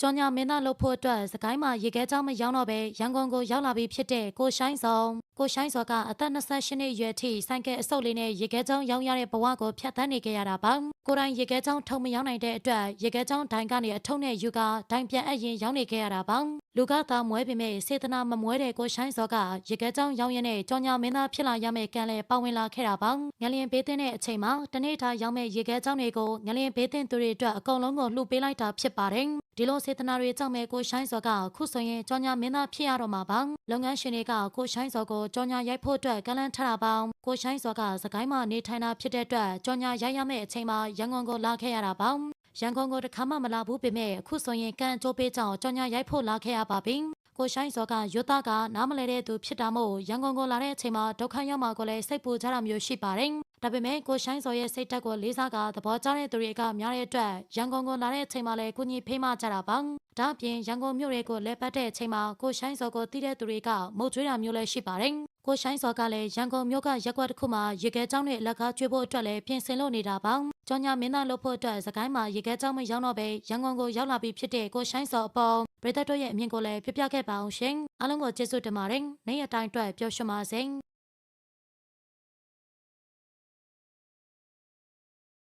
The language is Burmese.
ကြောင်ညာမင်းသားလို့ဖို့အတွက်စကိုင်းမှာရေခဲကြောင်းမရောက်တော့ပဲရန်ကုန်ကိုရောက်လာပြီးဖြစ်တဲ့ကိုရှိုင်းစောကိုရှိုင်းစောကအသက်28နှစ်အရွယ်ထိဆိုင်ကယ်အဆုပ်လေးနဲ့ရေခဲကြောင်းရောက်ရတဲ့ဘဝကိုဖျက်ဆီးနေခဲ့ရတာပါကိုယ်တိုင်ရေခဲကြောင်းထုံမရောက်နိုင်တဲ့အတွက်ရေခဲကြောင်းဒိုင်ကနေအထုံးနဲ့ယူကဒိုင်ပြန်အပ်ရင်ရောက်နေခဲ့ရတာပါလူကသာမွဲပေမဲ့စေတနာမမွဲတဲ့ကိုရှိုင်းစောကရေခဲကြောင်းရောက်ရတဲ့ကြောင်ညာမင်းသားဖြစ်လာရမယ့်ကံလဲပါဝင်လာခဲ့တာပါငလျင်ဘေးသင်းတဲ့အချိန်မှာတနေ့ထားရောက်မဲ့ရေခဲကြောင်းတွေကိုငလျင်ဘေးသင်းသူတွေအတွက်အကုန်လုံးကိုလှူပေးလိုက်တာဖြစ်ပါတယ်ဒီလိုစေတနာတွေကြောင့်ပဲကိုရှိုင်းစောကခုဆိုရင်ကြောင်ညာမင်းသားဖြစ်ရတော့မှာပါလုပ်ငန်းရှင်တွေကကိုရှိုင်းစောကိုကြောင်ညာရိုက်ဖို့အတွက်ကလန့်ထတာပါကိုရှိုင်းစောကစကိုင်းမှာနေထိုင်တာဖြစ်တဲ့အတွက်ကြောင်ညာရိုက်ရမယ့်အချိန်မှာရန်ကုန်ကိုလာခဲ့ရတာပါရန်ကုန်ကိုတစ်ခါမှမလာဘူးပေမဲ့အခုဆိုရင်ကံအကျိုးပေးကြောင်းကြောင်ညာရိုက်ဖို့လာခဲ့ရပါပြီကိုရှိုင်းစောကရွတ်သားကနားမလဲတဲ့သူဖြစ်တာမို့ရန်ကုန်ကိုလာတဲ့အချိန်မှာဒုက္ခရောက်မှာကိုလည်းစိတ်ပူကြတာမျိုးရှိပါတယ်။ ဒါပေမဲ့ကိုရှိုင်းစောရဲ့စိတ်ဓာတ်ကိုလေးစားကသဘောကျတဲ့သူတွေကများတဲ့အတွက်ရန်ကုန်ကိုလာတဲ့အချိန်မှာလည်းကိုကြီးဖေးမကြတာပါ။ဒါအပြင်ရန်ကုန်မြို့တွေကိုလဲပတ်တဲ့အချိန်မှာကိုရှိုင်းစောကိုတီးတဲ့သူတွေကမုတ်ကျွေးတာမျိုးလည်းရှိပါတယ်။ကိုရှိုင်းစောကလည်းရန်ကုန်မြို့ကရက်ကွက်တစ်ခုမှာရေခဲကျောင်းနဲ့လက်ကားကျွေးဖို့အတွက်လည်းပြင်ဆင်လုပ်နေတာပါ။ကြောင်ညာမင်းသားလုပ်ဖို့အတွက်စကိုင်းမှာရေခဲကျောင်းမရောက်တော့ပဲရန်ကုန်ကိုရောက်လာပြီးဖြစ်တဲ့ကိုရှိုင်းစောအပေါ်ပရိသတ်တို့ရဲ့အမြင်ကိုလည်းပြပြခဲ့ပါအောင်ရှင်။အားလုံးကိုကျေးဇူးတင်ပါတယ်။နေ့ရက်တိုင်းအတွက်ပျော်ရွှင်ပါစေ။